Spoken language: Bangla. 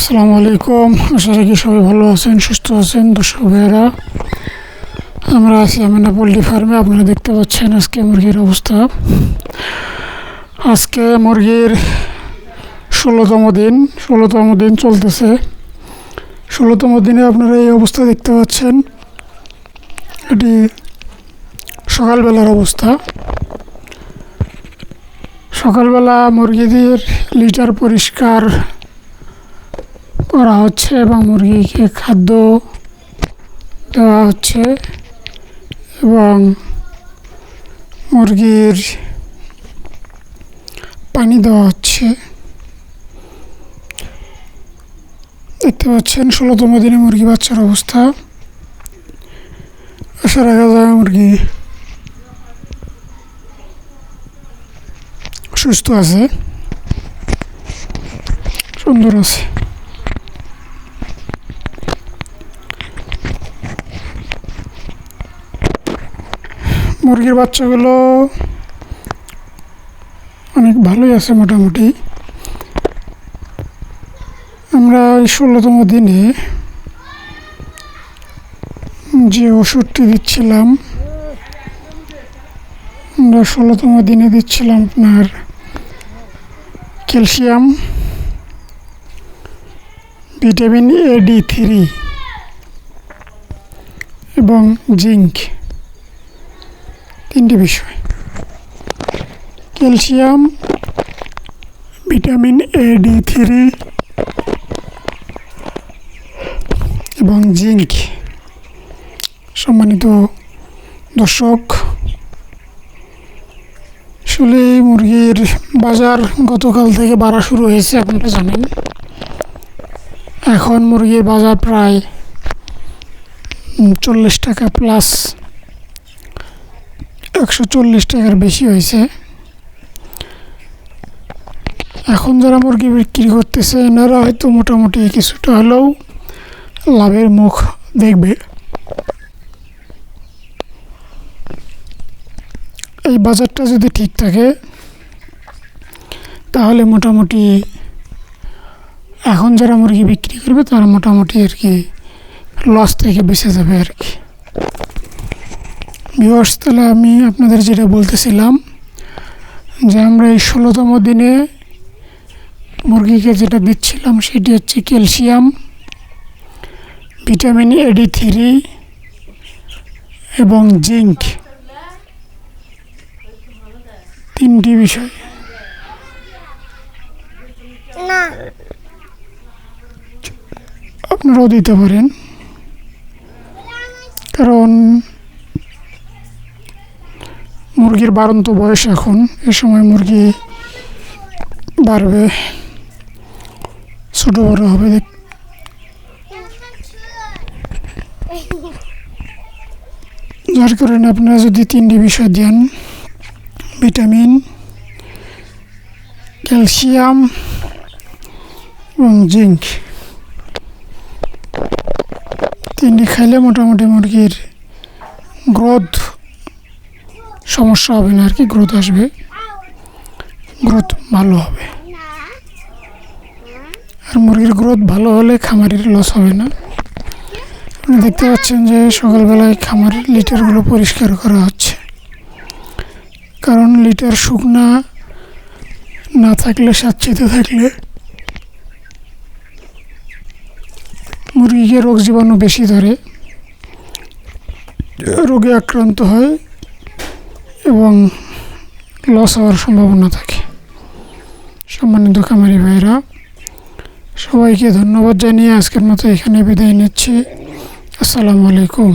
আসসালামু আলাইকুম। আশা রাখি সবাই ভালো আছেন, সুস্থ আছেন। দর্শক ভাইয়েরা, আমরা আছি আমিনা পোলট্রি ফার্মে। আপনারা দেখতে পাচ্ছেন আজকে মুরগির অবস্থা। আজকে মুরগির ষোলোতম দিন ষোলোতম দিন চলতেছে। ষোলোতম দিনে আপনারা এই অবস্থা দেখতে পাচ্ছেন। এটি সকালবেলার অবস্থা। সকালবেলা মুরগিদের লিটার পরিষ্কার করা হচ্ছে এবং মুরগিকে খাদ্য দেওয়া হচ্ছে এবং মুরগির পানি দেওয়া হচ্ছে। দেখতে পাচ্ছেন, ষোলোতম দিনে মুরগি বাচ্চার অবস্থা। আশা রাখা যায় মুরগি সুস্থ আছে, সুন্দর আছে। মুরগির বাচ্চাগুলো অনেক ভালোই আছে মোটামুটি। আমরা এই ষোলোতম দিনে যে ওষুধটি দিচ্ছিলাম, আমরা ষোলোতম দিনে দিচ্ছিলাম আপনার calcium, vitamin A, D three এবং জিঙ্ক। তিনটি বিষয়। Calcium, vitamin A D three এবং জিঙ্ক। সম্মানিত দর্শক আসলে মুরগির বাজার গতকাল থেকে বাড়া শুরু হয়েছে, আপনারা জানেন। এখন মুরগির বাজার প্রায় চল্লিশ টাকা প্লাস একশো চল্লিশ টাকার বেশি হয়েছে। এখন যারা মুরগি বিক্রি করতেছে, এনারা হয়তো মোটামুটি কিছুটা হলেও লাভের মুখ দেখবে। এই বাজারটা যদি ঠিক থাকে, তাহলে মোটামুটি এখন যারা মুরগি বিক্রি করবে, তারা মোটামুটি আর কি লস থেকে বেঁচে যাবে আর কি। ভিউয়ার্স তাহলে আমি আপনাদের যেটা বলতেছিলাম যে আমরা এই ষোলোতম দিনে মুরগিকে যেটা দিচ্ছিলাম সেটি হচ্ছে calcium vitamin A D three এবং জিঙ্ক। তিনটি বিষয়। আপনারাও দিতে পারেন। কারণ মুরগির বাড়ন্ত বয়স এখন। এ সময় মুরগি বাড়বে। ছোটো বড়ো হবে যার কারণে আপনারা যদি তিনটি বিষয় দেন, ভিটামিন, ক্যালসিয়াম এবং জিঙ্ক। তিনটি খাইলে মোটামুটি মুরগির গ্রোথ সমস্যা হবে না আর কি, গ্রোথ আসবে। গ্রোথ ভালো হবে। আর মুরগির গ্রোথ ভালো হলে খামারের লস হবে না। আপনি দেখতে পাচ্ছেন যে সকালবেলায় খামারের লিটারগুলো পরিষ্কার করা হচ্ছে। কারণ লিটার শুকনা না থাকলে স্বাচ্ছিতে থাকলে মুরগিকে রোগ জীবাণু বেশি ধরে। রোগে আক্রান্ত হয় এবং লস হওয়ার সম্ভাবনা থাকে। সম্মানিত কামারি ভাইরা সবাইকে ধন্যবাদ জানিয়ে আজকের মতো এখানে বিদায় নিচ্ছি। আসসালামু আলাইকুম।